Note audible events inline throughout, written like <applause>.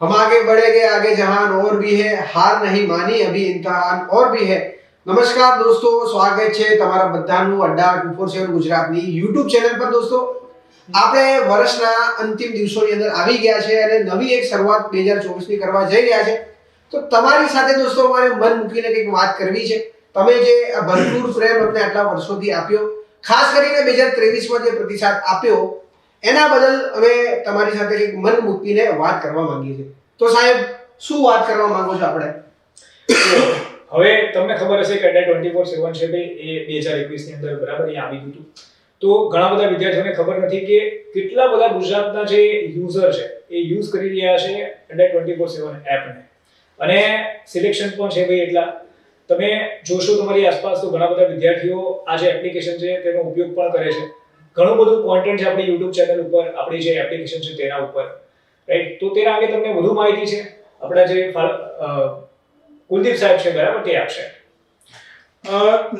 हम आगे बढ़ेंगे आगे जहान और भी है हार नहीं मानी अभी इम्तहान और भी है નમસ્કાર દોસ્તો સ્વાગત છે તમારા બધાનું અડ્ડા ટુ ફોર સેવન ગુજરાતની યુટ્યુબ ચેનલ પર દોસ્તો આપણે વર્ષના અંતિમ દિવસોની અંદર આવી ગયા છે અને નવી એક શરૂઆત બે હજાર ચોવીસની કરવા જઈ રહ્યા છે તો તમારી સાથે દોસ્તો અમારે મન મૂકીને કંઈક વાત કરવી છે તમે જે આ ભરપૂર પ્રેમ અમને આટલા વર્ષોથી આપ્યો ખાસ કરીને બે હજાર ત્રેવીસમાં જે પ્રતિસાદ આપ્યો એના બદલ અમે તમારી સાથે એક મન મૂકીને વાત કરવા માંગીએ છીએ. તો સાહેબ, શું વાત કરવા માંગો છો આપણે? હવે તમને ખબર હશે કે અડ્ડા ટ્વેન્ટી ફોર સેવન છે એ બે હજાર એકવીસની અંદર બરાબર અહીંયા આવી ગયું હતું. તો ઘણા બધા વિદ્યાર્થીઓને ખબર નથી કે કેટલા બધા ગુજરાતના જે યુઝર છે, એ યુઝ કરી રહ્યા છે અડ્ડા ટ્વેન્ટી ફોર સેવન એપને. અને સિલેક્શન પણ છે ભાઈ એટલા. તમે જોશો તમારી આસપાસ તો ઘણા બધા વિદ્યાર્થીઓ આ જે એપ્લિકેશન છે તેનો ઉપયોગ પણ કરે છે. ઘણું બધું કોન્ટેન્ટ છે આપણી યુટ્યુબ ચેનલ ઉપર આપણી જે એપ્લિકેશન છે તેના ઉપર. રાઈટ તો તેના અંગે તમને વધુ માહિતી છે. આપણા જે કુલદીપ સાહેબ છે બરાબર? તે આપશે.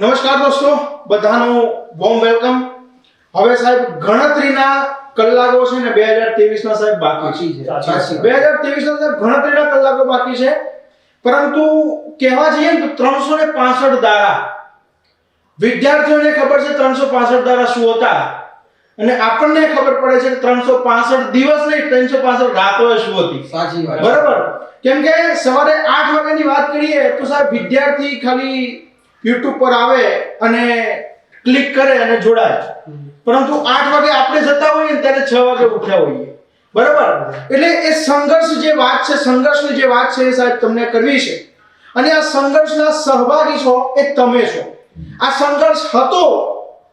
નમસ્કાર દોસ્તો. બધાનું વોમ વેલકમ હવે સાહેબ ગણતરીના કલાકો છે ને બે હજાર ત્રેવીસ ના સાહેબ બાકી છે. બે હજાર ત્રેવીસ ના સાહેબ ગણતરીના કલાકો બાકી છે. પરંતુ કહેવા જઈએ ને તો ત્રણસો ને પાસઠ દાડા વિદ્યાર્થીઓને ખબર છે ત્રણસો પાસઠ દાડા શું હતા? અને આપણને ખબર પડે છે કે ત્રણસો પાસઠ દિવસ નહીં ત્રણસો પાસઠ રાતો શું હતી? સાચી વાત. બરાબર? કેમ કે સવારે આઠ વાગ્યાની વાત કરીએ તો સાહેબ વિદ્યાર્થી ખાલી યુટ્યુબ પર આવે અને ક્લિક કરે અને જોડાય પરંતુ આઠ વાગે આપણે જતા હોઈએ ને ત્યારે છ વાગે ઉઠ્યા હોઈએ. બરાબર? એટલે એ સંઘર્ષ જે વાત છે સંઘર્ષની જે વાત છે એ સાહેબ તમને કરવી છે. અને આ સંઘર્ષના સહભાગી છો એ તમે છો. આ સંઘર્ષ હતો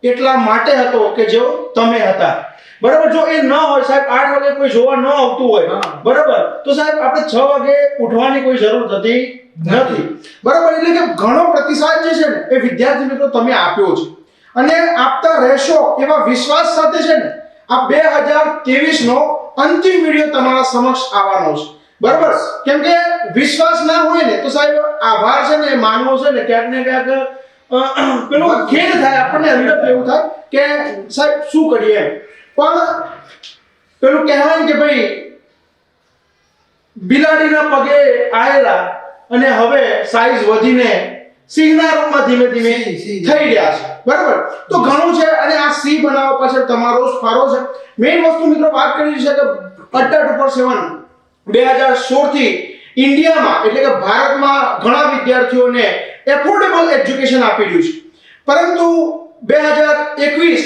એટલા માટે હતો કે જો તમે હતા. બરાબર? જો એ ન હોય સાહેબ આઠ વાગે કોઈ જોવા ન આવતું હોય. બરાબર? તો સાહેબ આપણે છ વાગે ઉઠવાની કોઈ જરૂર થતી નથી. બરાબર? એટલે કે ઘણો પ્રતિસાદ જે છે ને એ વિદ્યાર્થી મિત્રો તમે આપ્યો છે. અને આપતા રહેશો એવા વિશ્વાસ સાથે છે ને આ બે હજાર ત્રેવીસ નો અંતિમ વીડિયો તમારા સમક્ષ આવવાનો છે. બરાબર? કેમ કે વિશ્વાસ ના હોય ને તો સાહેબ આભાર છે ને માનવો છે ને ક્યાંક ને ક્યાંક પેલું ખેદ થાય આપણને અંદર એવું થાય કે સાહેબ શું કરીએ પણ પેલું કહેવાય કે ભાઈ બિલાડીના પગે આયેલા અને હવે સાઈઝ વધીને સિંહના રૂપમાં ધીમે ધીમે. થઈ રહ્યા છે. બરાબર? તો ઘણું છે અને આ સિંહ બનાવવા પાછળ તમારો ફાળો છે. મેઇન વસ્તુ મિત્રો વાત કરી છે કે અડ્ડા ઉપર સેવન. બે હજાર સોળથી ઇન્ડિયામાં એટલે કે ભારતમાં ઘણા વિદ્યાર્થીઓને એફોર્ડેબલ એજ્યુકેશન આપી રહ્યું છે. પરંતુ બે હજાર એકવીસ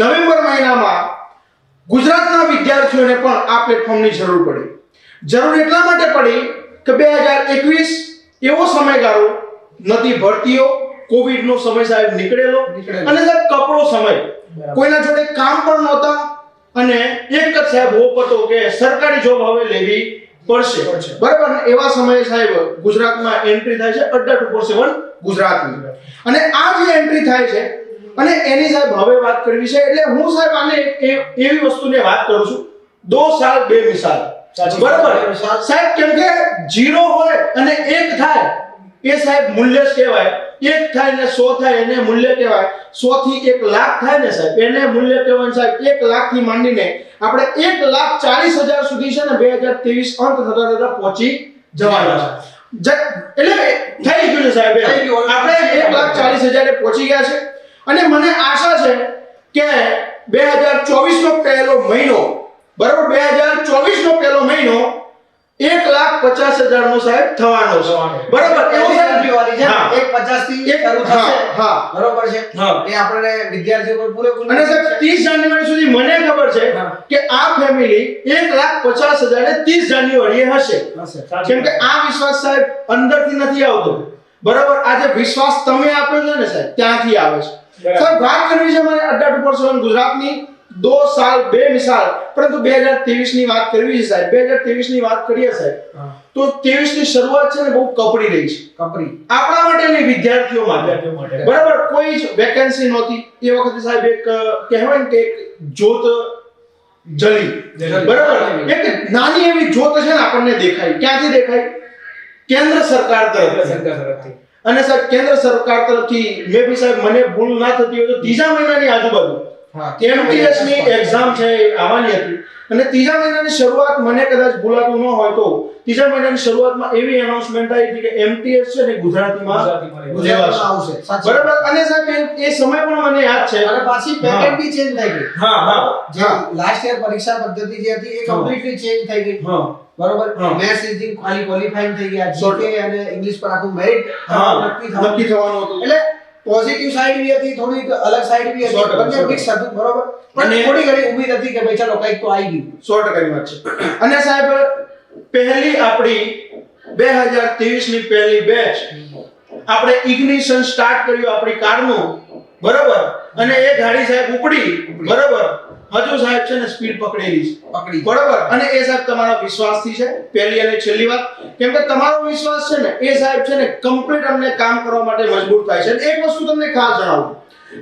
નવેમ્બર મહિનામાં ગુજરાતના વિદ્યાર્થીઓને પણ આ પ્લેટફોર્મની જરૂર પડી. જરૂર એટલા માટે પડી કે બે હજાર એકવીસ એવો સમયગાળો નથી ભરતીઓ કોવિડનો સમય સાહેબ નીકળેલો. અને સાહેબ કપડો સમય. કોઈના જોડે કામ પણ નહોતા અને એક જ સાહેબ હોપ હતો કે સરકારી જોબ હવે લેવી પડશે. પડશે. બરાબર? ને એવા સમયે સાહેબ ગુજરાતમાં એન્ટ્રી થાય છે અડ્ડા ટુ ફોર સેવન ગુજરાતની. અને આ જે એન્ટ્રી થાય છે અને એની સાહેબ હવે વાત કરવી છે એટલે હું સાહેબ આને એવી વસ્તુને વાત કરું છું. દો સાલ બે મિસાલ. સાચી. બરાબર? સાહેબ કેમ કે જીરો હોય અને એક થાય એ સાહેબ મૂલ્ય કહેવાય. એક થાય ને સો થાય એને મૂલ્ય કહેવાય. સો થી એક લાખ થાય ને સાહેબ એને મૂલ્ય કહેવાય સાહેબ એક લાખથી માંડીને આપણે એક લાખ ચાલીસ હજાર સુધી છે ને બે હજાર ત્રેવીસ અંત થતા થતા પહોંચી જવાના છે. એટલે થઈ ગયું છે સાહેબ. આપણે એક લાખ ચાલીસ હજારે પહોંચી ગયા છે. અને મને આશા છે કે બે હજાર ચોવીસ નો પહેલો મહિનો બરોબર બે હજાર ચોવીસ નો પહેલો મહિનો એક લાખ પચાસ હજાર નો સાહેબ થવાનો છે. બરાબર? એવો છે. એક પચાસથી શરૂ થશે. હા. બરોબર છે? એ આપણે વિદ્યાર્થીઓ પર પૂરેપૂરું અને સાહેબ ત્રીસ જાન્યુઆરી સુધી મને ખબર છે કે આ ફેમિલી એક લાખ પચાસ હજાર ત્રીસ જાન્યુઆરીએ હશે. કેમ કે આ વિશ્વાસ સાહેબ અંદરથી નથી આવતો. બરાબર? આ જે વિશ્વાસ તમે આપ્યો છે ને સાહેબ ત્યાંથી આવે છે. સાહેબ વાત કરવી છે મારે અડ્ડા ટુ ગુજરાતની. દો સાલ બે મિસાલ. પરંતુ બે હજાર ત્રેવીસની વાત કરવી છે સાહેબ. બે હજાર ત્રેવીસની વાત કરીએ સાહેબ તો ત્રેવીસની શરૂઆત છે ને બહુ કપડી રહી છે. કપડી આપણા માટે નહીં વિદ્યાર્થીઓ માટે. બરાબર કોઈ જ વેકેન્સી નહોતી. એ વખતે સાહેબ એક કહેવાય ને કે એક જોત જલી. બરાબર? એક નાની એવી જોત છે ને આપણને દેખાય. ક્યાંથી દેખાય? કેન્દ્ર સરકાર તરફથી. અને સાહેબ કેન્દ્ર સરકાર તરફથી મેં બી સાહેબ મને ભૂલ ના થતી હોય તો ત્રીજા મહિનાની આજુબાજુ. હા એક્ઝામ છે આવવાની હતી. અને ત્રીજા મહિનાની શરૂઆત મને કદાચ ભૂલાતું ન હોય તો ત્રીજા મહિનાની શરૂઆતમાં એવી એનાઉન્સમેન્ટ આવી હતી કે એમટીએસ છે ને ગુજરાતીમાં આવશે. બરાબર? અને સાહેબ એ- સમય પણ મને યાદ છે. અને પાછી પેટર્ન બી ચેન્જ થઈ ગઈ. હા હા. જે લાસ્ટ યર પરીક્ષા પદ્ધતિ જે હતી એ. કમ્પ્લીટલી ચેન્જ થઈ ગઈ. હા. બરોબર. મેથ્સ રીઝનિંગ ખાલી ક્વોલિફાઈંગ થઈ ગયા જીકે અને ઇંગ્લિશ પર આખું મેરિટ. નક્કી થવાનું હતું. એટલે પોઝિટિવ સાઈડ બી હતી થોડીક અલગ સાઈડ બી હતી. બંને મિક્સ હતું બરોબર? પણ થોડી ઘણી ઉમ્મીદ હતી કે ભાઈ ચાલો કંઈક તો આવી ગયું. સો ટકાની વાત છે. અને સાહેબ પહેલી આપણી બે હજાર ત્રેવીસની પહેલી બેચ આપણે ઇગ્નિશન સ્ટાર્ટ કર્યું આપણી કારનું બરોબર? અને એ ગાડી સાહેબ ઉપડી. બરોબર? હજુ સાહેબ છે ને સ્પીડ પકડેલી છે. પકડી. બરોબર? અને એ સાહેબ તમારા વિશ્વાસથી છે? પહેલી અને છેલ્લી વાત. કેમ કે તમારો વિશ્વાસ છે ને એ સાહેબ છે ને કમ્પ્લીટ અમને કામ કરવા માટે મજબૂર થાય છે. એક વસ્તુ તમને ખાસ જણાવું.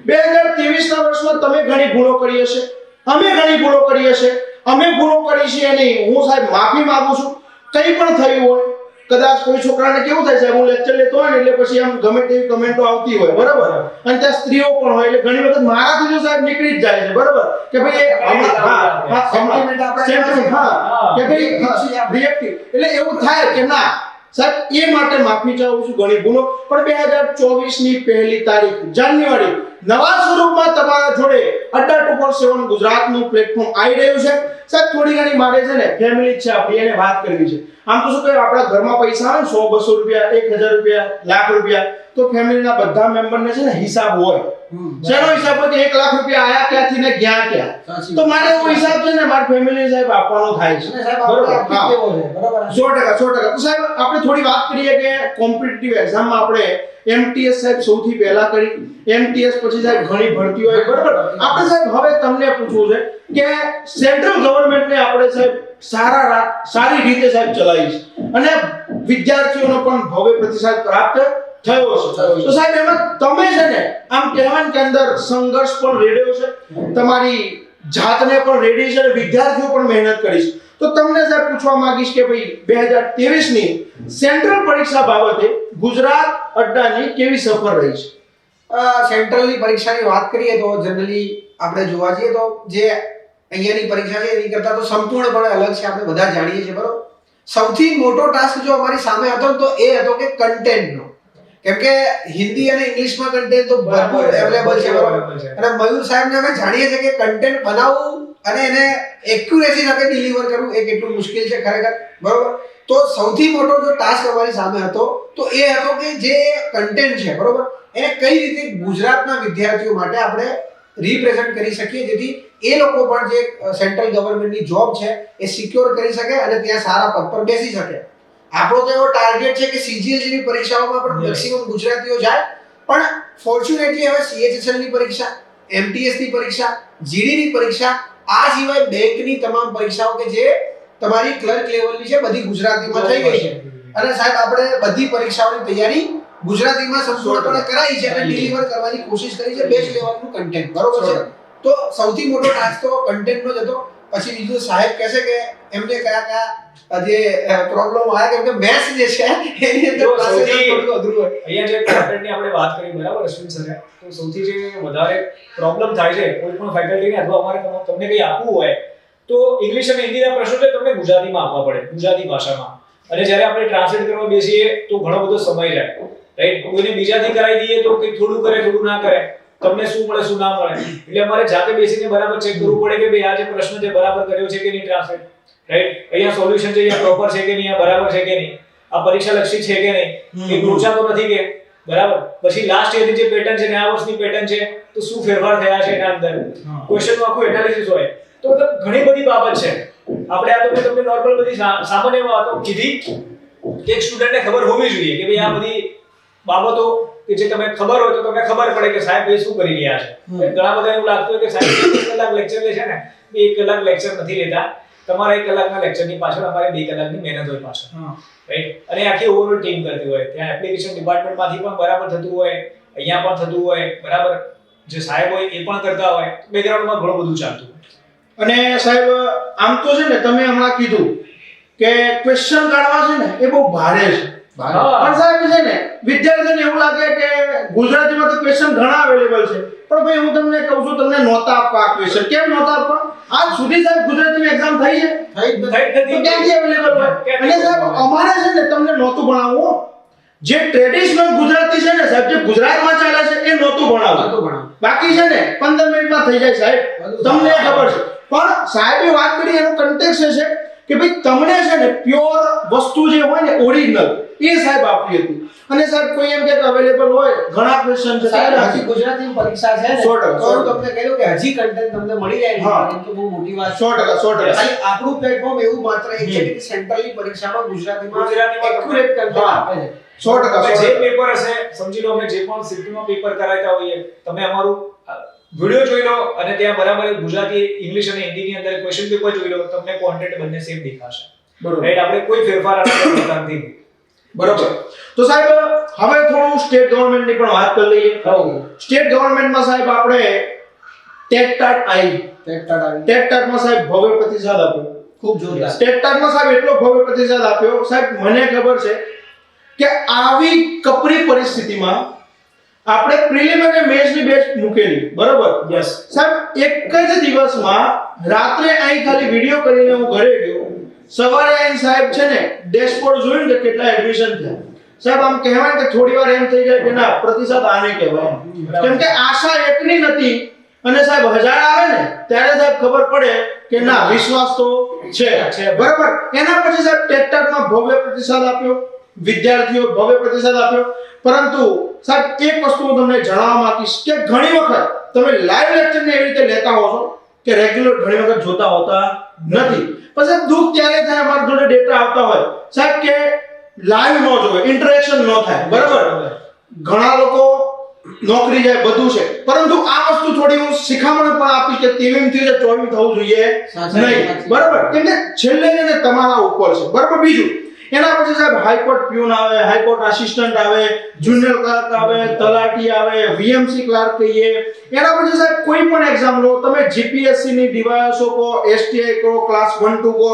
બે હજાર ત્રેવીસ ના વર્ષમાં તમે ઘણી ભૂલો કરી હશે. અમે ઘણી ભૂલો કરી હશે. અમે ભૂલો કરી છે નહીં હું સાહેબ માફી માંગુ છું. કંઈ પણ થયું હોય કદાચ કોઈ છોકરાને કેવું થાય સાહેબ હું લેક્ચર લેતો હોય ને એટલે પછી આમ ગમે તેવી કમેન્ટો આવતી હોય બરાબર? અને ત્યાં સ્ત્રીઓ પણ હોય એટલે ઘણી વખત મારાથી જો સાહેબ નીકળી જ જાય છે બરાબર? કે ભાઈ હા હા sentiment, હા. કે ભાઈ રિએક્ટિવ એટલે એવું થાય કે ના સાહેબ, એ માટે માફી ચાહું છું, ઘણી ભૂલો. પણ બે હજાર ચોવીસની પહેલી તારીખ, જાન્યુઆરી, નવા સ્વરૂપમાં તમારા જોડે અડ્ડા ટુ ફોર સેવન ગુજરાતનું પ્લેટફોર્મ આવી રહ્યું છે. સાહેબ, થોડી ઘણી મારે છે ને ફેમિલી છે આપણી, એને વાત કરવી છે. આમ તો શું કહે આપણા ઘરમાં પૈસા આવે સો, બસો રૂપિયા, એક હજાર રૂપિયા, લાખ રૂપિયા. તો ફેમિલીના બધા મેમ્બરને છે ને હિસાબ હોય. શેનો હિસાબ હોય એક લાખ રૂપિયા આયા ક્યાંથી ને ક્યાં? ક્યાં તો મારે એવો હિસાબ છે ને મારી ફેમિલી સાહેબ આપવાનો થાય છે. સો ટકા સો ટકા. તો સાહેબ આપણે થોડી વાત કરીએ કે કોમ્પિટિટિવ એક્ઝામમાં આપણે એમટીએસ સાહેબ સૌથી પહેલા કરી. એમટીએસ પછી સાહેબ ઘણી ભરતી હોય. બરાબર. આપણે સાહેબ હવે તમને પૂછવું છે કે સેન્ટ્રલ ગવર્નમેન્ટને આપણે સાહેબ સારા સારી રીતે સાહેબ ચલાવી છે અને વિદ્યાર્થીઓનો પણ ભવ્ય પ્રતિસાદ પ્રાપ્ત થયો છે તો સાહેબ એમાં તમે છે ને આમ કહેવાય કે અંદર સંઘર્ષ પણ રેડ્યો છે તમારી જાતને પણ રેડી છે અને વિદ્યાર્થીઓ પણ મહેનત કરી છે. તો તમને સાહેબ પૂછવા માંગીશ કે ભાઈ બે હજાર ત્રેવીસની સેન્ટ્રલ પરીક્ષા બાબતે ગુજરાત અડ્ડાની કેવી સફર રહી છે? સેન્ટ્રલની પરીક્ષાની વાત કરીએ તો જનરલી આપણે જોવા જઈએ તો જે અહીંયાની પરીક્ષા છે એની કરતાં તો સંપૂર્ણપણે અલગ છે આપણે બધા જાણીએ છીએ બરોબર? સૌથી મોટો ટાસ્ક જો અમારી સામે હતો તો એ હતો કે કન્ટેન્ટનો કેમ કે હિન્દી અને ઇંગ્લિશમાં કન્ટેન્ટ તો ભરપૂર અવેલેબલ છે. બરાબર. અને મયુર સાહેબને અમે જાણીએ છીએ કે કન્ટેન્ટ બનાવવું અને એને એક્યુરેસી સાથે ડિલિવર કરવું એ કેટલું મુશ્કેલ છે ખરેખર બરોબર? તો સૌથી મોટો જો ટાસ્ક અમારી સામે હતો તો એ હતો કે જે કન્ટેન્ટ છે બરોબર? એને કઈ રીતે ગુજરાતના વિદ્યાર્થીઓ માટે આપણે રિપ્રેઝન્ટ કરી શકીએ જેથી એ લોકો પણ જે સેન્ટ્રલ ગવર્મેન્ટની જોબ છે એ સિક્યોર કરી શકે અને ત્યાં સારા પદ પર બેસી શકે. આપણો તો એવો ટાર્ગેટ છે કે સીજીએલ જેવી પરીક્ષાઓમાં પણ મેક્સિમમ ગુજરાતીઓ જાય. પણ ફોર્ચ્યુનેટલી હવે સીએચએસએલની પરીક્ષા એમટીએસની પરીક્ષા જીડી ની પરીક્ષા આ સિવાય બેંકની તમામ પરીક્ષાઓ કે જે તમારી ક્લર્ક લેવલની છે બધી ગુજરાતીમાં થઈ ગઈ છે. અને સાહેબ આપણે બધી પરીક્ષાઓની તૈયારી ગુજરાતીમાં સંપૂર્ણપણે કરાઈ છે અને ડિલિવર કરવાની કોશિશ કરી છે બેસ્ટ લેવલનું કન્ટેન્ટ બરોબર છે? તો સૌથી મોટો ટાસ્ક તો કન્ટેન્ટનો જ હતો. પછી બીજું સાહેબ કહેશે કે એમને કયા કયા જે પ્રોબ્લેમ આવે કેમ કે મેથ્સ જે છે એની અંદર સૌથી- અહીંયા જે content ની આપણે વાત કરી બરાબર અશ્વિન સર તો સૌથી જે વધારે પ્રોબ્લેમ થાય છે કોઈ પણ ફેકલ્ટીને અથવા અમારે તમને કંઈ આપવું હોય તો ઇંગ્લિશ અને હિન્દીના પ્રશ્નો છે તમને ગુજરાતીમાં આપવા પડે ગુજરાતી ભાષામાં. અને જ્યારે આપણે ટ્રાન્સલેટ કરવા બેસીએ તો ઘણો બધો સમય જાય રાઈટ કોઈને બીજાથી કરાવી દઈએ તો કંઈક થોડું કરે થોડું ના કરે. તમને શું મળે શું ના મળે. એટલે અમારે જાતે બેસીને બરાબર ચેક કરવું પડે કે ભાઈ આ જે પ્રશ્ન છે બરાબર કર્યો છે કે નહીં ટ્રાન્સલેટ રાઈટ અહીંયા સોલ્યુશન છે અહીંયા પ્રોપર છે કે નહીં આ બરાબર છે કે નહીં? આ પરીક્ષા લક્ષી છે કે નહીં? એ લોચા તો નથી કે બરાબર? પછી લાસ્ટ યરની જે પેટર્ન છે ને આ વર્ષની પેટર્ન છે તો શું ફેરફાર થયા છે એના અંદર? ક્વેશ્ચનનું આખું એનાલિસિસ હોય. તો મતલબ ઘણી બધી બાબત છે. આપણે આ તો મેં તમને નોર્મલ બધી સામાન્ય વાતો કીધી કે એક સ્ટુડન્ટને ખબર હોવી જોઈએ કે ભાઈ આ બધી બાબતો કે જે તમે ખબર હોય તો તમને ખબર પડે કે સાહેબ એ શું કરી રહ્યા છે. ઘણા બધા એવું લાગતું હોય કે સાહેબ એક કલાક લેક્ચર લે છે ને એક કલાક લેક્ચર નથી લેતા. તમારા એક કલાકના લેક્ચરની પાછળ અમારે બે કલાકની મહેનત હોય પાછળ. રાઈટ અને આખી ઓવરઓલ ટીમ કરતી હોય. ત્યાં એપ્લિકેશન ડિપાર્ટમેન્ટમાંથી પણ બરાબર થતું હોય અહીંયા પણ થતું હોય બરાબર? જે સાહેબ હોય એ પણ કરતા હોય. બેકગ્રાઉન્ડમાં ઘણું બધું ચાલતું હોય. અને સાહેબ આમ તો છે ને તમે હમણાં કીધું કે ક્વેશ્ચન કાઢવા છે ને એ બહુ ભારે છે. પણ સાહેબ છે ને વિદ્યાર્થીઓને એવું લાગે કે ગુજરાતીમાં તો ક્વેશ્ચન ઘણા અવેલેબલ છે. પણ ભાઈ હું તમને કહું છું તમને નહોતા આપવા આ ક્વેશ્ચન કેમ નહોતા આપવા? આજ સુધી સાહેબ ગુજરાતીમાં એક્ઝામ થઈ છે? થઈ. ક્યાંથી અવેલેબલ હોય? અને સાહેબ અમારે છે ને તમને નહોતું ભણાવવું જે ટ્રેડિશનલ ગુજરાતી છે ને સાહેબ જે ગુજરાતમાં ચાલે છે એ નહોતું ભણાવવું. બાકી છે ને 15 મિનિટમાં થઈ જાય સાહેબ. તમને ખબર છે. પણ સાહેબે વાત કરી એનો કન્ટેક્સ છે કે ભાઈ તમને છે ને પ્યોર વસ્તુ જે હોય ને ઓરિજિનલ એ સાહેબ આપી હતી. અને સાહેબ કોઈ એમ કે અવેલેબલ હોય ઘણા ક્વેશ્ચન છે. સાહેબ, હજી ગુજરાતી પરીક્ષા છે ને સો ટકા, તો. તમને કહ્યું કે હજી કન્ટેન્ટ તમને મળી જાય છે. તો બહુ મોટી વાત છે. સો ટકા સો ટકા. ખાલી આપણું પ્લેટફોર્મ એવું માત્ર એક છે કે સેન્ટ્રલની પરીક્ષામાં ગુજરાતીમાં ગુજરાતીમાં એક્યુરેટ કન્ટેન્ટ આપે છે. સો ટકા અમે સો જે પેપર હશે સમજી લો અમે જે પણ સિટીમાં પેપર કરાવતા હોઈએ તમે અમારું વિડિયો જોઈ લો અને ત્યાં બરાબર ગુજરાતી ઇંગ્લિશ અને હિન્દીની અંદર ક્વેશ્ચન પેપર જોઈ લો તમને કોન્ટેન્ટ બંને સેમ દેખાશે. બરોબર. રાઈટ આપણે કોઈ ફેરફાર આના કરતા નથી બરોબર. તો સાહેબ હવે થોડું સ્ટેટ ગવર્નમેન્ટની પણ વાત કરી લઈએ. સ્ટેટ ગવર્નમેન્ટમાં સાહેબ આપણે ટેકટાટ આવી ટેટ ટાટ આવી. ટેટ સાહેબ ભવ્ય પ્રતિસાદ આપ્યો. ખૂબ જોરદાર. ટેકટાટમાં સાહેબ એટલો ભવ્ય પ્રતિસાદ આપ્યો. સાહેબ મને ખબર છે કે આવી કપરી પરિસ્થિતિમાં આપણે પ્રિલિમ અને મેચની બેચ મૂકેલી. બરોબર? યસ. સાહેબ એક જ દિવસમાં રાત્રે અહીં ખાલી વિડિયો કરીને હું ઘરે ગયો. સવારે એમ સાહેબ છે ને ડેશબોર્ડ જોયું ને કેટલા એડમિશન થયા. સાહેબ આમ કહેવાય કે થોડી વાર એમ થઈ જાય કે ના પ્રતિસાદ આને કહેવાય. કેમ કે આશા એકની નથી. અને સાહેબ હજાર આવે ને ત્યારે સાહેબ ખબર પડે કે ના વિશ્વાસ તો છે. બરાબર. એના પછી સાહેબ ટેક્ટરમાં ભવ્ય પ્રતિસાદ આપ્યો. વિદ્યાર્થીઓ ભવ્ય પ્રતિસાદ આપ્યો. પરંતુ સાહેબ એક વસ્તુ હું તમને જણાવવા માંગીશ કે ઘણી વખત તમે લાઈવ લેક્ચરને એવી રીતે લેતા હો છો કે રેગ્યુલર ઘણી વખત જોતા હોતા નથી. પછી દુઃખ ત્યારે થાય અમારા જોડે ડેટા આવતા હોય. સાહેબ કે લાઈવ ન જોવે ઇન્ટરેક્શન ન થાય. બરાબર? ઘણા લોકો નોકરી જાય બધું છે. પરંતુ આ વસ્તુ થોડી હું શિખામણ પણ આપી કે તેવીમથી ચોવીમ થવું જોઈએ નહીં. બરાબર? કેમ કે છેલ્લે ને તમારા ઉપર છે. બરાબર? બીજું એના પછી સાહેબ હાઈકોર્ટ પ્યુન આવે હાઈકોર્ટ આસિસ્ટન્ટ આવે જુનિયર ક્લાર્ક આવે તલાટી આવે વીએમસી ક્લાર્ક કહીએ. એના પછી સાહેબ કોઈ પણ એક્ઝામ લો તમે જીપીએસસી ની ડિવાયસો કો એસટીઆઈ કો ક્લાસ 1 2 કો.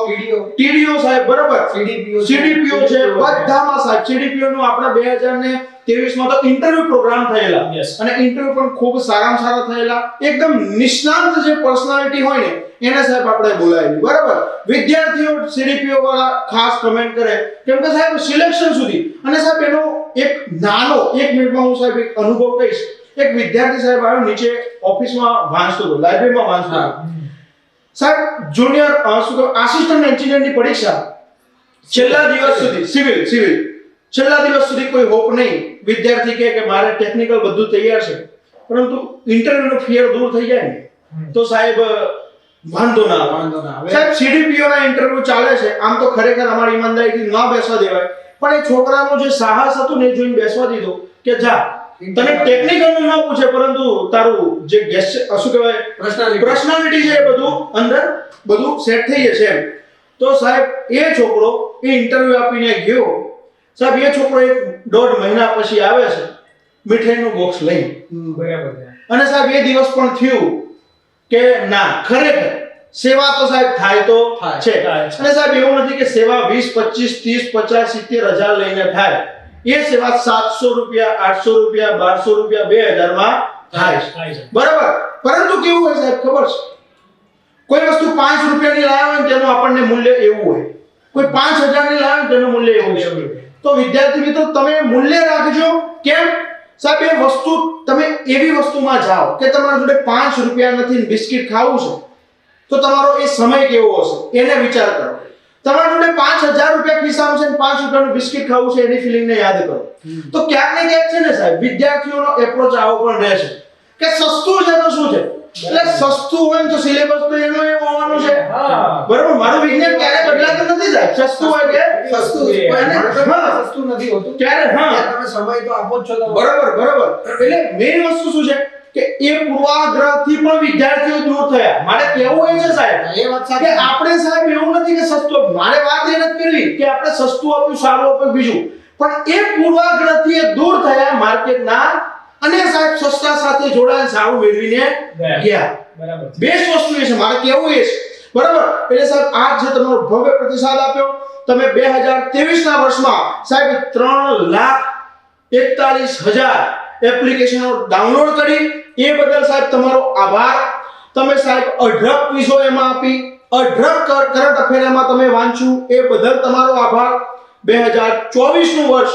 ટીડીઓ સાહેબ બરાબર? સીડીપીઓ. સીડીપીઓ છે. બધામાં સાહેબ સીડીપીઓ નું આપણા 2023 માં તો ઇન્ટરવ્યુ પ્રોગ્રામ થયેલા. અને ઇન્ટરવ્યુ પણ ખૂબ સારામાં સારા થયેલા. એકદમ નિષ્ણાંત જે પર્સનાલિટી હોય ને એને સાહેબ આપણે બોલાવી બરાબર? વિદ્યાર્થીઓ સીડીપીઓ વાળા ખાસ કમેન્ટ કરે. કેમ કે સાહેબ સિલેક્શન સુધી. અને સાહેબ એનો એક નાનો એક મિનિટમાં હું સાહેબ એક અનુભવ કહીશ. એક વિદ્યાર્થી સાહેબ આવ્યો નીચે ઓફિસમાં વાંચતો હતો લાઇબ્રેરીમાં વાંચતો હતો. સાહેબ જુનિયર શું આસિસ્ટન્ટ એન્જિનિયરની પરીક્ષા. છેલ્લા દિવસ સુધી સિવિલ સિવિલ છેલ્લા દિવસ સુધી કોઈ હોપ નહીં. વિદ્યાર્થી કહે કે મારે ટેકનિકલ બધું તૈયાર છે. પરંતુ ઇન્ટરવ્યુનો ફિયર દૂર થઈ જાય ને. તો સાહેબ વાંધો ના વાંધો ના આવે. સાહેબ સીડીપીઓ ના ઇન્ટરવ્યુ ચાલે છે. આમ તો ખરેખર અમારી ઈમાનદારીથી ન બેસવા દેવાય. પણ એ છોકરાનું જે સાહસ હતું ને જોઈને બેસવા દીધો કે જા તને ટેકનિકલનું ન પૂછે પરંતુ તારું જે ગેસ શું કહેવાય. પર્સનાલિટી છે એ બધું અંદર બધું સેટ થઈ જશે એમ. તો સાહેબ એ છોકરો એ ઇન્ટરવ્યુ આપીને ગયો. સાહેબ એ છોકરો એક દોઢ મહિના પછી આવે છે. મીઠાઈનું બોક્સ લઈ બરાબર અને સાહેબ એ દિવસ પણ થયું. કે ના ખરેખર સેવા તો સાહેબ થાય તો છે. અને સાહેબ એવું નથી કે સેવા 20 25 30 50 70 હજાર લઈને થાય. એ સેવા સાતસો રૂપિયા આઠસો રૂપિયા બારસો રૂપિયા 2000 માં થાય બરાબર? પરંતુ કેવું હોય સાહેબ? ખબર છે? કોઈ વસ્તુ પાંચ રૂપિયાની લાવે હોય તેનું આપણને મૂલ્ય એવું હોય. કોઈ પાંચ હજારની લાવે ને તેનું મૂલ્ય એવું હોય. તો વિદ્યાર્થી મિત્રો તમે મૂલ્ય રાખજો. કેમ? સાહેબ એ વસ્તુ તમે એવી વસ્તુમાં જાઓ કે તમારા જોડે પાંચ રૂપિયા નથી બિસ્કિટ ખાવું છે તો તમારો એ સમય કેવો હશે? એને વિચાર કરો. તમારા જોડે પાંચ હજાર રૂપિયા ખિસ્સામાં છે પાંચ રૂપિયાનું બિસ્કિટ ખાવું છે એની ફિલિંગને યાદ કરો. તો ક્યાંક ને ક્યાંક છે ને સાહેબ? વિદ્યાર્થીઓનો એપ્રોચ આવો પણ રહેશે. કે સસ્તું છે તો શું છે? એટલે સસ્તું હોય ને તો સિલેબસ તો એનો એ હોવાનો છે. બરાબર? મારું વિજ્ઞાન ક્યારે બદલાતું નથી સાહેબ? સસ્તું હોય કે? સસ્તું. સસ્તું નથી હોતું. ત્યારે હા. તમે સમય તો આપો જ છો બરાબર બરાબર. એટલે મેઇન વસ્તુ શું છે? કે એ પૂર્વાગ્રહથી પણ વિદ્યાર્થીઓ દૂર થયા. મારે કહેવું એ છે સાહેબ એ વાત કે સાચી આપણે સાહેબ એવું નથી કે સસ્તું મારે વાત એ નથી કરવી કે આપણે સસ્તું આપ્યું સારું આપ્યું બીજું. પણ એ પૂર્વાગ્રહથી એ દૂર થયા માર્કેટના અને સાહેબ સસ્તા સાથે જોડાયેલ સારું મેળવીને ગયા. બરાબર. બેસ્ટ વસ્તુ છે મારે કેવું એ છે. બરાબર? એટલે સાહેબ આ જે તમારો ભવ્ય પ્રતિસાદ આપ્યો તમે બે હજાર ત્રેવીસના વર્ષમાં સાહેબ ત્રણ લાખ એકતાલીસ હજાર એપ્લિકેશનો ડાઉનલોડ કરી. એ બદલ સાહેબ તમારો આભાર. તમે સાહેબ અઢળક ક્વિઝો એમાં આપી અઢળક કરંટ અફેર એમાં તમે વાંચ્યું એ બદલ તમારો આભાર. બે હજાર ચોવીસનું વર્ષ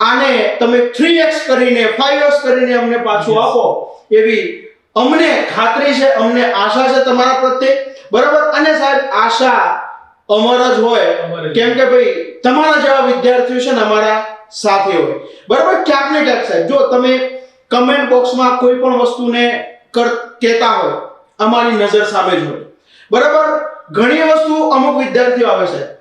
આને તમે થ્રી એક્સ કરીને ફાઈવ એક્સ કરીને અમને પાછું આપો એવી અમને ખાતરી છે અમને આશા છે તમારા પ્રત્યે. બરાબર? અને સાહેબ આશા અમર જ હોય. કેમ કે ભાઈ તમારા જેવા વિદ્યાર્થીઓ છે ને અમારા સાથે હોય. બરાબર? ક્યાંક ને ક્યાંક સાહેબ જો તમે કમેન્ટ બોક્સમાં કોઈ પણ વસ્તુને કહેતા હોય અમારી નજર સામે જ હોય. બરાબર? ઘણી વસ્તુ અમુક વિદ્યાર્થીઓ આવે છે.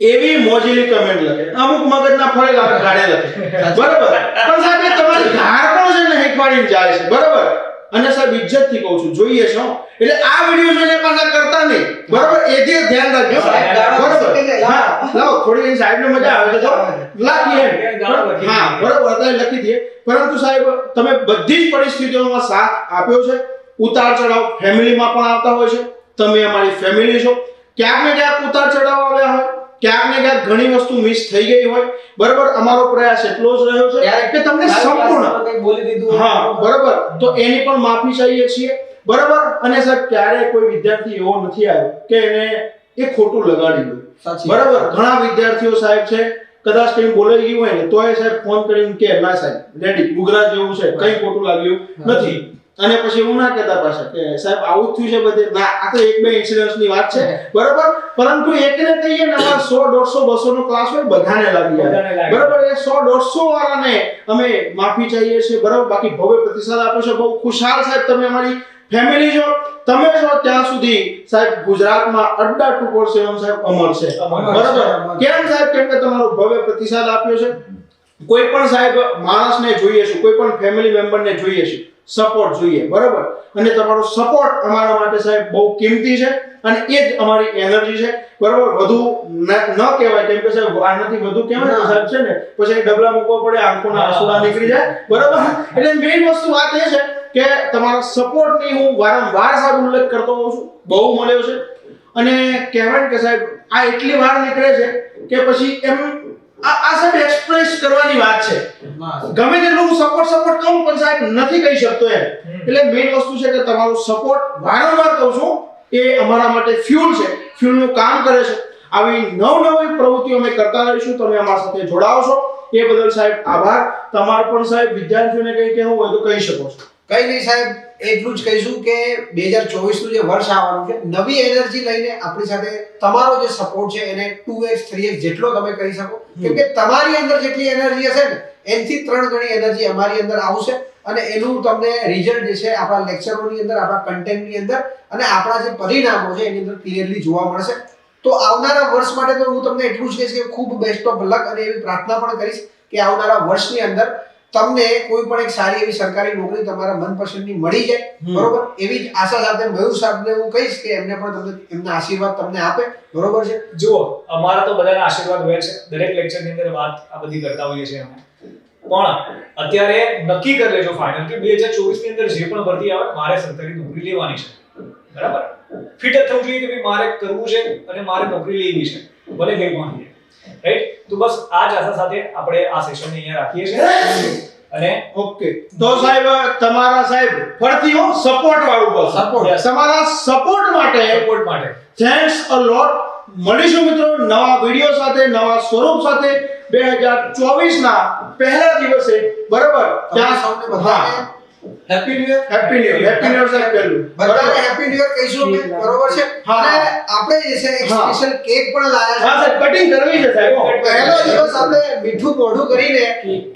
એવી મોજીલી કમેન્ટ લખે. અમુક મગજના ફળે ગાળે લખે. બરાબર. પણ સાહેબ તમારી ધાર પણ છે ને હેકવાડીને જાય છે. બરાબર. અને સાહેબ ઇજ્જતથી કહું છું જોઈએ છો. એટલે આ વીડિયો જોઈને પાછા કરતા નહીં. બરાબર? જે ધ્યાન રાખજો બરાબર. લખી દે. હા લાવો થોડી સાહેબને મજા આવે તો લખીએ હા. બરાબર અત્યારે લખી દઈએ. પરંતુ સાહેબ તમે બધી જ પરિસ્થિતિઓમાં સાથ આપ્યો છે. ઉતાર ચઢાવ ફેમિલીમાં પણ આવતા હોય છે. તમે અમારી ફેમિલી છો. ક્યાંક ને ક્યાંક ઉતાર ચઢાવ આવ્યા હોય. ક્યાંક ને ક્યાંક ઘણી વસ્તુ મિસ થઈ ગઈ હોય. બરાબર અમારો પ્રયાસ એટલો જ રહ્યો છે કે તમને સંપૂર્ણ. બોલી દીધું હા બરાબર. તો એની પણ માફી ચાહીએ છીએ. બરાબર? અને સાહેબ ક્યારેય કોઈ વિદ્યાર્થી એવો નથી આવ્યો કે એને એ ખોટું લગાડી દો બરાબર? ઘણા વિદ્યાર્થીઓ સાહેબ છે કદાચ કંઈ બોલાઈ ગયું હોય ને તો એ સાહેબ ફોન કરીને કે ના સાહેબ રેડી ગુગરા જેવું છે કંઈ ખોટું લાગ્યું નથી. અને પછી એવું ના કહેતા પાછા કે સાહેબ આવું જ થયું છે બધે. ના આ તો એક બે ઇન્સિડન્સની વાત છે. બરાબર? પરંતુ એકને કહીએ ને અમારે સો દોઢસો બસો નો ક્લાસ હોય બધાને લાગી જાય. બરાબર? એ સો દોઢસો વાળાને અમે માફી ચાહીએ છીએ બરાબર? બાકી ભવ્ય પ્રતિસાદ આપ્યો છે. બહુ ખુશાલ સાહેબ તમે અમારી ફેમિલી છો. તમે છો ત્યાં સુધી સાહેબ ગુજરાતમાં અડ્ડા ટુ ફોર સેવન સાહેબ અમર છે. બરાબર? કેમ સાહેબ? કેમ કે તમારો ભવ્ય પ્રતિસાદ આપ્યો છે? કોઈ પણ સાહેબ માણસને જોઈએ છે કોઈ પણ ફેમિલી મેમ્બરને જોઈએ છે. સપોર્ટ જોઈએ બરાબર? અને તમારો સપોર્ટ અમારા માટે સાહેબ બહુ કિંમતી છે અને એ જ અમારી એનર્જી છે બરાબર? વધુ ન ન કહેવાય કેમ કે સાહેબ આ નથી વધુ કહેવાય તો સાહેબ છે ને પછી ડબલા મૂકવા પડે આંખોના આંસુડા નીકળી જાય બરાબર? એટલે મેઇન વસ્તુ વાત એ છે કે તમારા સપોર્ટની હું વારંવાર સાહેબ ઉલ્લેખ કરતો હોઉં છું બહુ મળ્યો છે. અને કહેવાય ને કે સાહેબ આ એટલી વાર નીકળે છે કે પછી એમ આ આ સાહેબ એક્સપ્રેસ કરવાની વાત છે. ગમે તેટલું હું સપોર્ટ સપોર્ટ કહું પણ સાહેબ નથી કહી શકતો એમ. એટલે મેઇન વસ્તુ છે કે તમારો સપોર્ટ વારંવાર કહું છું એ અમારા માટે ફ્યુલ છે. ફ્યુલનું કામ કરે છે. આવી નવનવી પ્રવૃત્તિઓ અમે કરતા રહીશું તમે અમારા સાથે જોડાવશો છો. એ બદલ સાહેબ આભાર. તમારો પણ સાહેબ વિદ્યાર્થીઓને કંઈ કહેવું હોય તો કહી શકો છો. કઈ નહીં સાહેબ એટલું જ કહીશું કે બે હજાર ચોવીસનું જે વર્ષ આવવાનું છે નવી એનર્જી લઈને આપણી સાથે તમારો જે સપોર્ટ છે એને ટુ એક્સ થ્રી એક્સ જેટલો તમે કરી શકો. કેમ કે તમારી અંદર જેટલી એનર્જી હશે ને એનથી ત્રણ ગણી એનર્જી અમારી અંદર આવશે અને એનું તમને રિઝલ્ટ જે છે આપણા લેક્ચરોની અંદર આપણા કન્ટેન્ટની અંદર અને આપણા જે પરિણામો છે એની અંદર ક્લિયરલી જોવા મળશે. તો આવનારા વર્ષ માટે તો હું તમને એટલું જ કહીશ કે ખૂબ બેસ્ટ ઓફ લક અને એવી પ્રાર્થના પણ કરીશ કે આવનારા વર્ષની અંદર તમને કોઈ પણ એક સારી એવી સરકારી નોકરી તમારા મનપસંદની મળી જાય બરોબર? એવી જ આશા સાથે મયુર સાહેબને હું કહીશ કે એમને પણ તમને એમના આશીર્વાદ તમને આપે બરોબર છે? જુઓ અમારા તો બધાના આશીર્વાદ હોય છે. દરેક લેક્ચરની અંદર વાત આ બધી કરતા હોઈએ છીએ અમે. પણ અત્યારે નક્કી કરી લેજો ફાઇનલ કે બે હજાર ચોવીસની અંદર જે પણ ભરતી આવે મારે સરકારી નોકરી લેવાની છે. બરાબર? ફિટ થવું જોઈએ કે મારે કરવું છે અને મારે નોકરી લેવી છે. ભલે કંઈ પણ. રાઈટ તો બસ આ જ આશા સાથે આપણે આ સેશન અહીંયા રાખીએ છીએ. અને ઓકે તો સાહેબ તમારા સાહેબ ફરતી હું સપોર્ટ વાળું બસ. સપોર્ટ તમારા સપોર્ટ માટે સપોર્ટ માટે. થેન્ક્સ અ લોટ મળીશું મિત્રો નવા વિડિયો સાથે નવા સ્વરૂપ સાથે. બે હજાર ચોવીસ ના પહેલા દિવસે બરાબર? ત્યાં સૌને બધાને happy new year happy new happy new સાહેબ પહેલું. બધાને બરાબર હેપી ન્યુ યર કહીશું અમે. બરોબર છે. અને આપણે જે છે એક સ્પેશિયલ કેક પણ હા સાહેબ કટિંગ કરવી છે સાહેબ. પહેલો દિવસ આપણે મીઠું મોઢું કરીને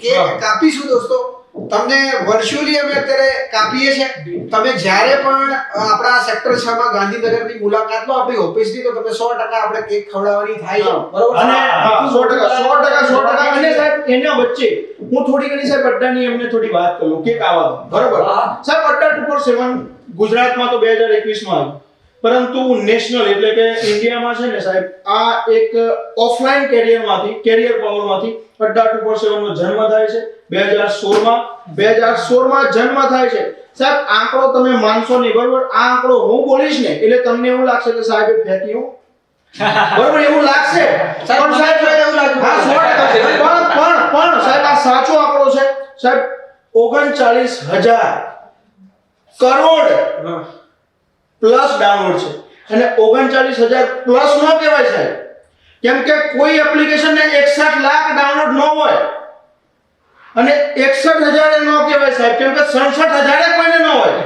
કેક કાપીશું દોસ્તો. તમને વર્ચ્યુઅલી અમે અત્યારે કાપીએ છીએ. તમે જ્યારે પણ આપણા સેક્ટર 6 માં ગાંધીનગરની મુલાકાત લો આપણી ઓફિસની તો તમે 100% આપણે કેક ખવડાવવાની થાય છે. બરોબર. અને છે? હા, સો ટકા સો ટકા સો ટકા અને સાહેબ એના વચ્ચે હું થોડી ઘણી સાહેબ અડ્ડાની એમને થોડી વાત કરું કે આવા બરોબર? હા. સાહેબ અડ્ડા ટુ ફોર સેવન ગુજરાતમાં તો બે હજાર એકવીસમાં આવ્યું. પરંતુ નેશનલ એટલે કે ઇન્ડિયામાં છે ને સાહેબ આ એક ઓફલાઈન કેરિયરમાંથી કેરિયર પાવરમાંથી અડ્ડા ટુ ફોર સેવનનો જન્મ થાય છે બે હજાર સોળમાં બે હજાર સોળમાં જન્મ થાય છે. સાહેબ આંકડો તમે માનશો નહીં બરોબર? આ આંકડો હું બોલીશ ને એટલે તમને એવું લાગશે કે સાહેબ ફેંક્યું બરોબર એવું લાગશે? પણ સાહેબ એવું લાગશે હા સો પણ પણ પણ સાહેબ આ સાચો આંકડો છે. સાહેબ ઓગણચાલીસ હજાર કરોડ હા. પ્લસ ડાઉનલોડ છે. અને ઓગણચાલીસ હજાર પ્લસ ન કહેવાય સાહેબ. કેમ કે કોઈ એપ્લિકેશનને એકસઠ લાખ ડાઉનલોડ ન હોય. અને એકસઠ હજારે ન કહેવાય સાહેબ. કેમ કે સડસઠ હજારે કોઈને ન હોય.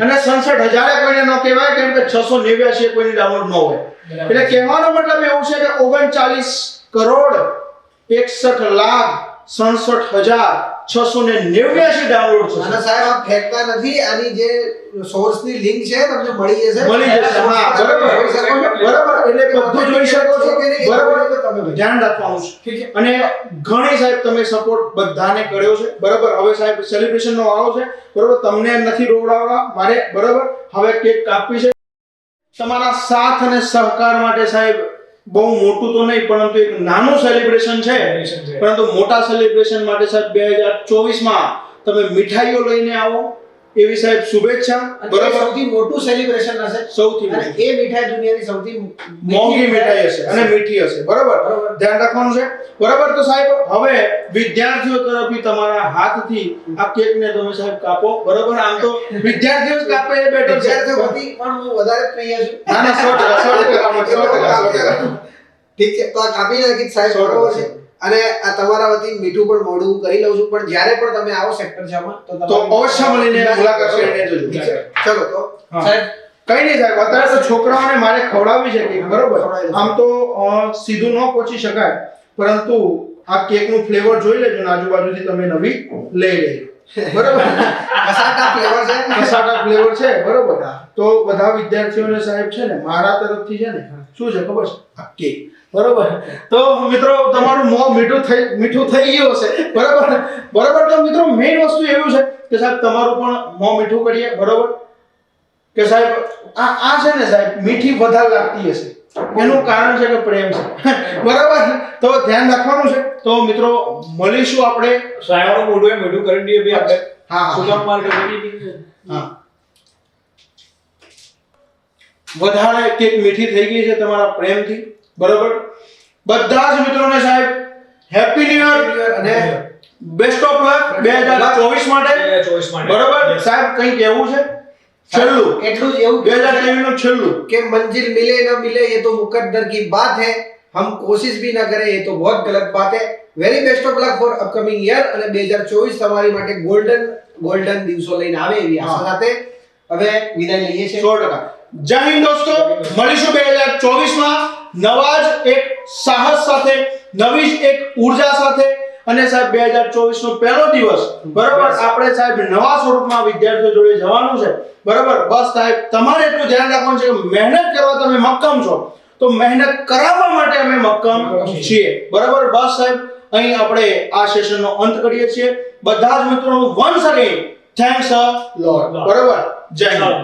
અને સડસઠ હજારે કોઈને ન કહેવાય કેમ કે છસો નેવ્યાસી કોઈને ડાઉનલોડ ન હોય. એટલે કહેવાનો મતલબ એવું છે કે ઓગણચાલીસ કરોડ એકસઠ લાખ સડસઠ હજાર છસો ને નેવ્યાસી ડાઉનલોડ છે અને સાહેબ આપ ફેંકતા નથી. આની જે સોર્સની લિંક છે તમને મળી જશે. મળી જશે. હા બરાબર. બરાબર. એટલે બધું જોઈ શકો છો. કે નહીં, બરાબર. તમે ધ્યાન રાખવાનું છે. ઠીક છે. અને ઘણી સાહેબ તમે સપોર્ટ બધાને કર્યો છે. બરાબર. હવે સાહેબ સેલિબ્રેશન નો આવો છે. બરાબર. તમને નથી રોવડાવવા મારે બરાબર. હવે કેક કાપવી છે. તમારા સાથ અને સહકાર માટે સાહેબ બહુ મોટું તો નહીં પરંતુ એક નાનું સેલિબ્રેશન છે. પરંતુ મોટા સેલિબ્રેશન માટે સાહેબ બે હજાર ચોવીસમાં તમે મીઠાઈઓ લઈને આવો એવી સાહેબ શુભેચ્છા. બરાબર? સૌથી મોટું સેલિબ્રેશન હશે. સૌથી મોટું. એ મીઠાઈ દુનિયાની સૌથી મોંઘી મીઠાઈ હશે અને મીઠી હશે. બરાબર. ધ્યાન રાખવાનું છે? બરાબર? તો સાહેબ હવે વિદ્યાર્થીઓ તરફથી તમારા હાથથી આ કેકને તમે સાહેબ કાપો. બરાબર? આમ તો વિદ્યાર્થીઓ જ કાપે એ બેટર છે. પણ હું વધારે પ્રિય છું. ના ના સો ટકા સો ટકા કાપો, સો ટકા સો ટકા. ઠીક છે તો આ કાપી નાખી સાહેબ. બરાબર છે? અને આ તમારા વતી મીઠું પણ મોડું કરી લઉં છું. પણ જ્યારે પણ તમે આવો સેક્ટર છમાં તો તો અવશ્ય મળીને મુલાકાત કરીને જજો. ચલો તો. સાહેબ કઈ નહીં સાહેબ અત્યારે તો છોકરાઓને મારે ખવડાવવી છે કેક બરોબર? આમ તો સીધું ન પહોંચી શકાય પરંતુ આ કેકનું ફ્લેવર જોઈ લેજો આજુબાજુથી તમે નવી લઈ લેજો. બરોબર? કસાટા ફ્લેવર છે? કસાટા ફ્લેવર છે બરોબર? તો બધા વિદ્યાર્થીઓને સાહેબ છે ને મારા તરફથી છે ને શું છે ખબર છે? આ કેક. બરોબર? તો મિત્રો તમારું મોં મીઠું થઈ મીઠું થઈ ગયું હશે. બરોબર? બરોબર? તો મિત્રો મેઇન વસ્તુ એવું છે કે સાહેબ તમારું પણ મોં મીઠું કરીએ બરોબર? કે સાહેબ આ આ છે ને સાહેબ મીઠી વધારે લાગતી હશે. એનું કારણ છે કે પ્રેમ છે. <laughs> બરાબર? તો ધ્યાન રાખવાનું છે. તો મિત્રો મળીશું આપણે. સાયાનું મોઢું એ મોઢું કરી દઈએ ભાઈ આપણે. હા હા. સુગમ માર્ગ હા. વધારે કેક મીઠી થઈ ગઈ છે તમારા પ્રેમથી? બરોબર બધા જ મિત્રોને સાહેબ હેપી ન્યુ યર અને બેસ્ટ ઓફ લક 2024 માટે ચોઈસ માટે બરોબર સાહેબ કંઈ કહેવું છે છેલ્લું એટલું જ એવું 2023 નું છેલ્લું कि मंजिल मिले न मिले ये तो मुकद्दर की बात है हम कोशिश भी ना करें ये तो बहुत गलत बात है very best of luck for upcoming year અને 2024 તમારી માટે ગોલ્ડન ગોલ્ડન દિવસો લઈને આવે એવી આશા સાથે હવે વિદાય લઈએ છીએ સો ટકા જય હિન્દ દોસ્તો મળીશું બે હજાર ચોવીસમાં નવા જ એક સાહસ સાથે નવી જ એક ઊર્જા સાથે અને સાહેબ બે હજાર ચોવીસ નો પહેલો દિવસ બરાબર? આપણે સાહેબ નવા સ્વરૂપમાં વિદ્યાર્થીઓ જોડે જવાનું છે બરાબર? બસ સાહેબ તમારે એટલું ધ્યાન રાખવાનું છે કે મહેનત કરવા તમે મક્કમ છો. તો મહેનત કરાવવા માટે અમે મક્કમ છીએ. બરાબર? બસ સાહેબ અહીં આપણે આ સેશનનો અંત કરીએ છીએ. બધા જ મિત્રોનું વન્સ અગેન થેન્ક્સ લોર્ડ બરાબર? જય હિન્દ.